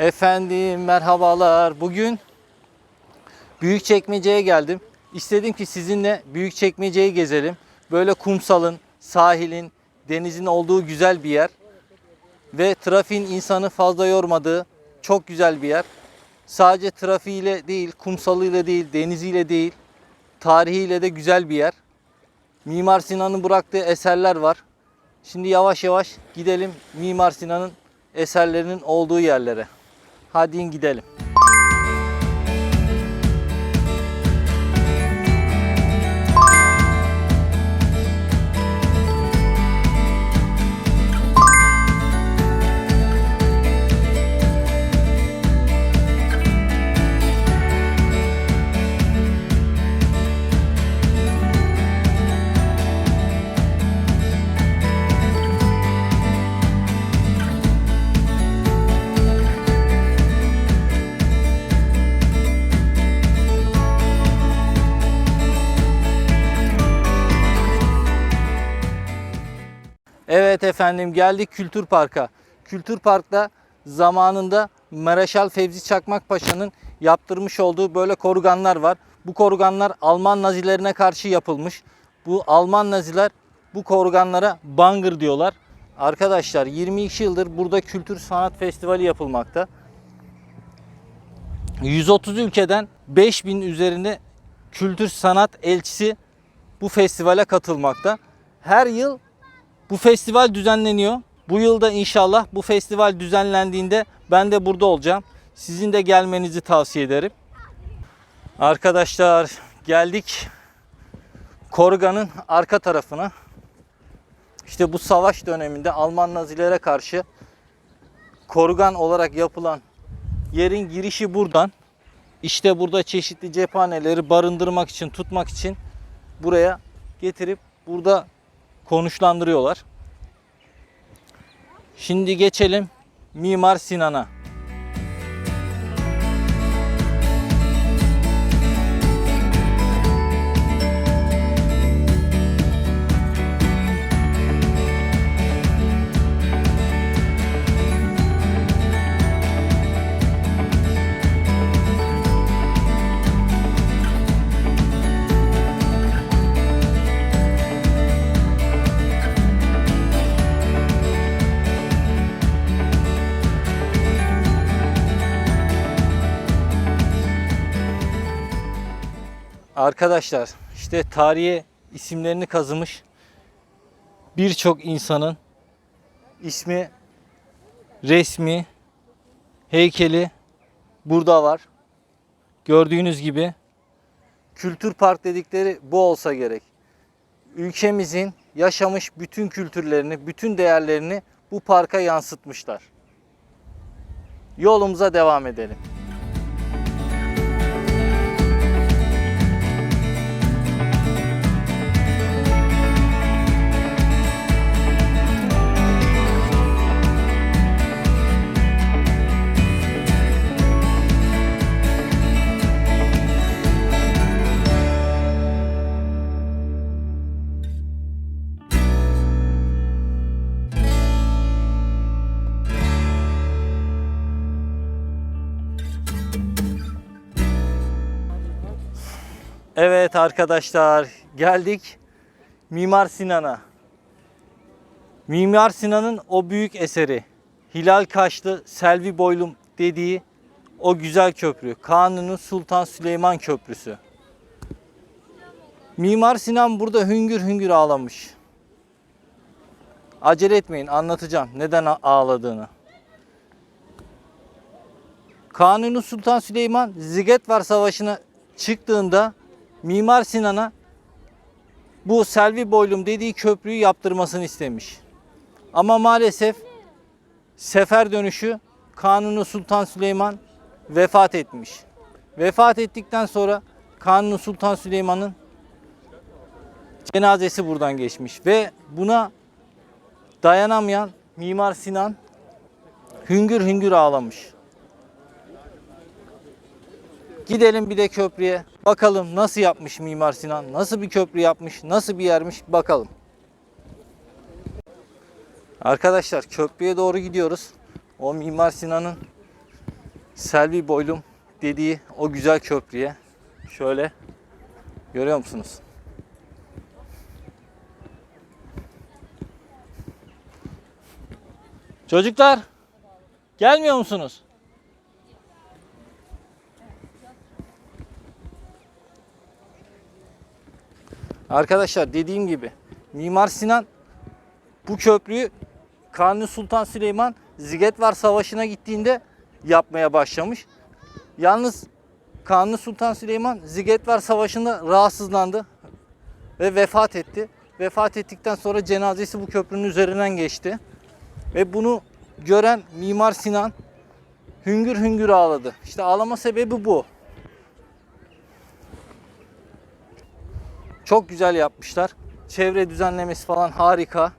Efendim merhabalar. Bugün Büyükçekmece'ye geldim. İstedim ki sizinle Büyükçekmece'yi gezelim. Böyle kumsalın, sahilin, denizin olduğu güzel bir yer. Ve trafiğin insanı fazla yormadığı çok güzel bir yer. Sadece trafiğiyle değil, kumsalıyla değil, deniziyle değil, tarihiyle de güzel bir yer. Mimar Sinan'ın bıraktığı eserler var. Şimdi yavaş yavaş gidelim Mimar Sinan'ın eserlerinin olduğu yerlere. Hadi gidelim. Evet efendim geldik Kültür Park'a. Kültür Park'ta zamanında Mareşal Fevzi Çakmak Paşa'nın yaptırmış olduğu böyle koruganlar var. Bu koruganlar Alman Nazilerine karşı yapılmış. Bu Alman Naziler bu koruganlara bangır diyorlar. Arkadaşlar 22 yıldır burada Kültür Sanat Festivali yapılmakta. 130 ülkeden 5000 üzerinde kültür sanat elçisi bu festivale katılmakta. Her yıl bu festival düzenleniyor. Bu yılda inşallah bu festival düzenlendiğinde ben de burada olacağım. Sizin de gelmenizi tavsiye ederim. Arkadaşlar geldik Korgan'ın arka tarafına. İşte bu savaş döneminde Alman Nazilere karşı Korgan olarak yapılan yerin girişi buradan. İşte burada çeşitli cephaneleri barındırmak için, tutmak için buraya getirip burada konuşlandırıyorlar. Şimdi geçelim Mimar Sinan'a. Arkadaşlar işte tarihe isimlerini kazımış birçok insanın ismi, resmi, heykeli burada var. Gördüğünüz gibi kültür park dedikleri bu olsa gerek. Ülkemizin yaşamış bütün kültürlerini, bütün değerlerini bu parka yansıtmışlar. Yolumuza devam edelim. Evet arkadaşlar geldik Mimar Sinan'a. Mimar Sinan'ın o büyük eseri Hilal Kaşlı Selvi Boylum dediği o güzel köprü Kanuni Sultan Süleyman Köprüsü. Mimar Sinan burada hüngür hüngür ağlamış. Acele etmeyin anlatacağım neden ağladığını. Kanuni Sultan Süleyman Zigetvar Savaşı'na çıktığında Mimar Sinan'a bu Selvi Boylum dediği köprüyü yaptırmasını istemiş. Ama maalesef sefer dönüşü Kanuni Sultan Süleyman vefat etmiş. Vefat ettikten sonra Kanuni Sultan Süleyman'ın cenazesi buradan geçmiş ve buna dayanamayan Mimar Sinan hüngür hüngür ağlamış. Gidelim bir de köprüye. Bakalım nasıl yapmış Mimar Sinan? Nasıl bir köprü yapmış? Nasıl bir yermiş? Bakalım. Arkadaşlar köprüye doğru gidiyoruz. O Mimar Sinan'ın Selvi Boylum dediği o güzel köprüye şöyle görüyor musunuz? Çocuklar gelmiyor musunuz? Arkadaşlar dediğim gibi Mimar Sinan bu köprüyü Kanuni Sultan Süleyman Zigetvar Savaşı'na gittiğinde yapmaya başlamış. Yalnız Kanuni Sultan Süleyman Zigetvar Savaşı'nda rahatsızlandı ve vefat etti. Vefat ettikten sonra cenazesi bu köprünün üzerinden geçti. Ve bunu gören Mimar Sinan hüngür hüngür ağladı. İşte ağlama sebebi bu. Çok güzel yapmışlar. Çevre düzenlemesi falan harika.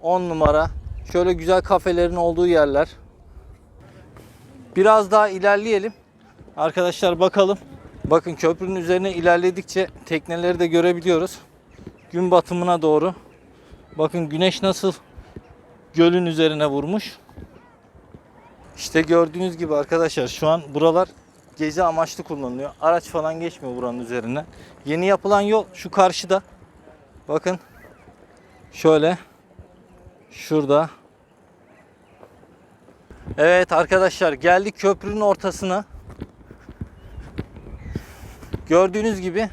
10 numara. Şöyle güzel kafelerin olduğu yerler. Biraz daha ilerleyelim. Arkadaşlar bakalım. Bakın köprünün üzerine ilerledikçe tekneleri de görebiliyoruz. Gün batımına doğru. Bakın güneş nasıl gölün üzerine vurmuş. İşte gördüğünüz gibi arkadaşlar şu an buralar gezi amaçlı kullanılıyor. Araç falan geçmiyor buranın üzerine. Yeni yapılan yol şu karşıda. Bakın şöyle şurada. Evet arkadaşlar geldik köprünün ortasına. Gördüğünüz gibi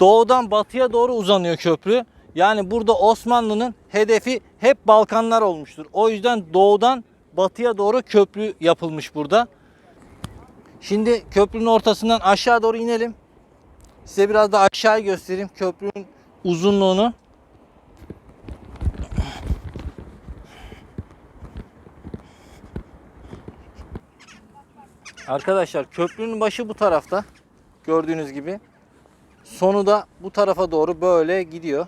doğudan batıya doğru uzanıyor köprü. Yani burada Osmanlı'nın hedefi hep Balkanlar olmuştur. O yüzden doğudan batıya doğru köprü yapılmış burada. Şimdi köprünün ortasından aşağı doğru inelim. Size biraz da aşağıyı göstereyim köprünün uzunluğunu. Arkadaşlar köprünün başı bu tarafta. Gördüğünüz gibi. Sonu da bu tarafa doğru böyle gidiyor.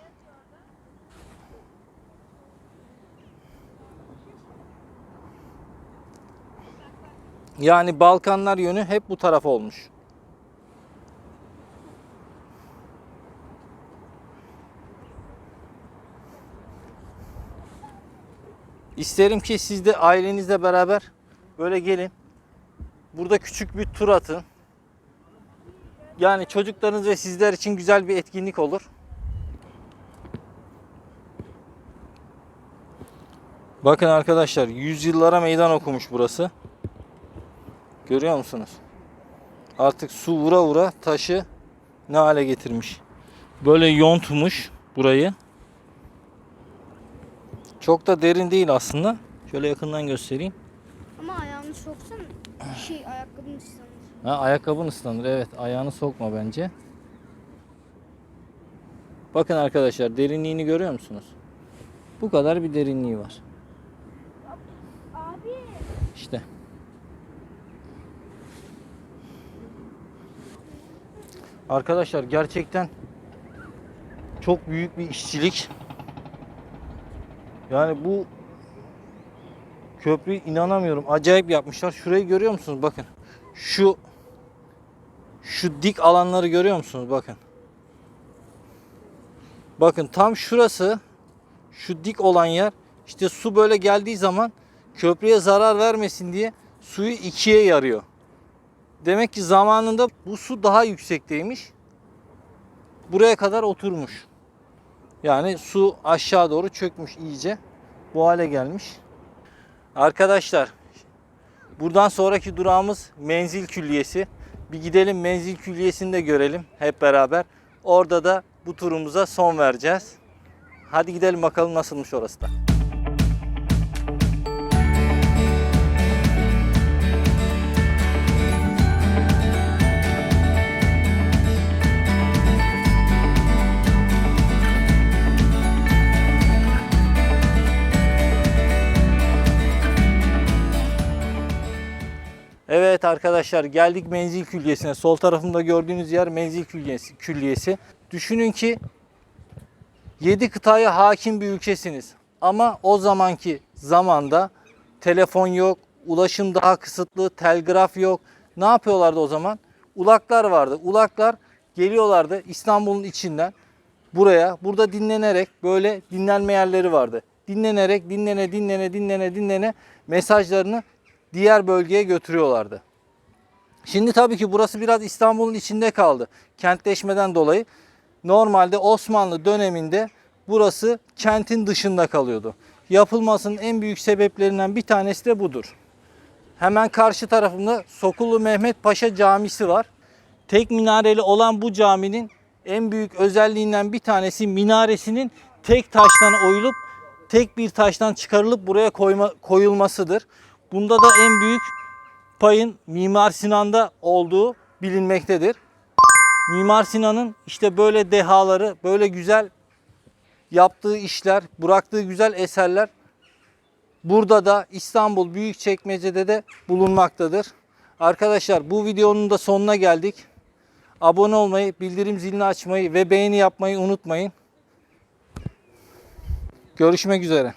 Yani Balkanlar yönü hep bu tarafa olmuş. İsterim ki siz de ailenizle beraber böyle gelin. Burada küçük bir tur atın. Yani çocuklarınız ve sizler için güzel bir etkinlik olur. Bakın arkadaşlar yüzyıllara meydan okumuş burası. Görüyor musunuz? Artık su vura vura taşı ne hale getirmiş. Böyle yontmuş burayı. Çok da derin değil aslında. Şöyle yakından göstereyim. Ama ayağını soksan şey ayakkabın ıslanır. Ha, ayakkabın ıslanır. Evet ayağını sokma bence. Bakın arkadaşlar derinliğini görüyor musunuz? Bu kadar bir derinliği var. Abi. İşte. Arkadaşlar gerçekten çok büyük bir işçilik. Yani bu köprüyü inanamıyorum. Acayip yapmışlar. Şurayı görüyor musunuz? Bakın. Şu şu dik alanları görüyor musunuz? Bakın. Bakın tam şurası şu dik olan yer işte su böyle geldiği zaman köprüye zarar vermesin diye suyu ikiye yarıyor. Demek ki zamanında bu su daha yüksekteymiş. Buraya kadar oturmuş. Yani su aşağı doğru çökmüş iyice. Bu hale gelmiş. Arkadaşlar buradan sonraki durağımız Menzil Külliyesi. Bir gidelim Menzil Külliyesi'ni de görelim hep beraber. Orada da bu turumuza son vereceğiz. Hadi gidelim bakalım nasılmış orası da. Arkadaşlar geldik menzil külliyesine. Sol tarafımda gördüğünüz yer menzil külliyesi. külliyesi. Düşünün ki 7 kıtaya hakim bir ülkesiniz. Ama o zamanki zamanda telefon yok, ulaşım daha kısıtlı, telgraf yok. Ne yapıyorlardı o zaman? Ulaklar vardı. Ulaklar geliyorlardı İstanbul'un içinden buraya. Burada dinlenerek böyle dinlenme yerleri vardı. Dinlenerek dinlene dinlene dinlene dinlene mesajlarını diğer bölgeye götürüyorlardı. Şimdi tabii ki burası biraz İstanbul'un içinde kaldı. Kentleşmeden dolayı. Normalde Osmanlı döneminde burası kentin dışında kalıyordu. Yapılmasının en büyük sebeplerinden bir tanesi de budur. Hemen karşı tarafında Sokullu Mehmet Paşa Camisi var. Tek minareli olan bu caminin en büyük özelliğinden bir tanesi minaresinin tek taştan oyulup tek bir taştan çıkarılıp buraya koyma, koyulmasıdır. Bunda da en büyük payın Mimar Sinan'da olduğu bilinmektedir. Mimar Sinan'ın işte böyle dehaları, böyle güzel yaptığı işler, bıraktığı güzel eserler burada da İstanbul Büyükçekmece'de de bulunmaktadır. Arkadaşlar bu videonun da sonuna geldik. Abone olmayı, bildirim zilini açmayı ve beğeni yapmayı unutmayın. Görüşmek üzere.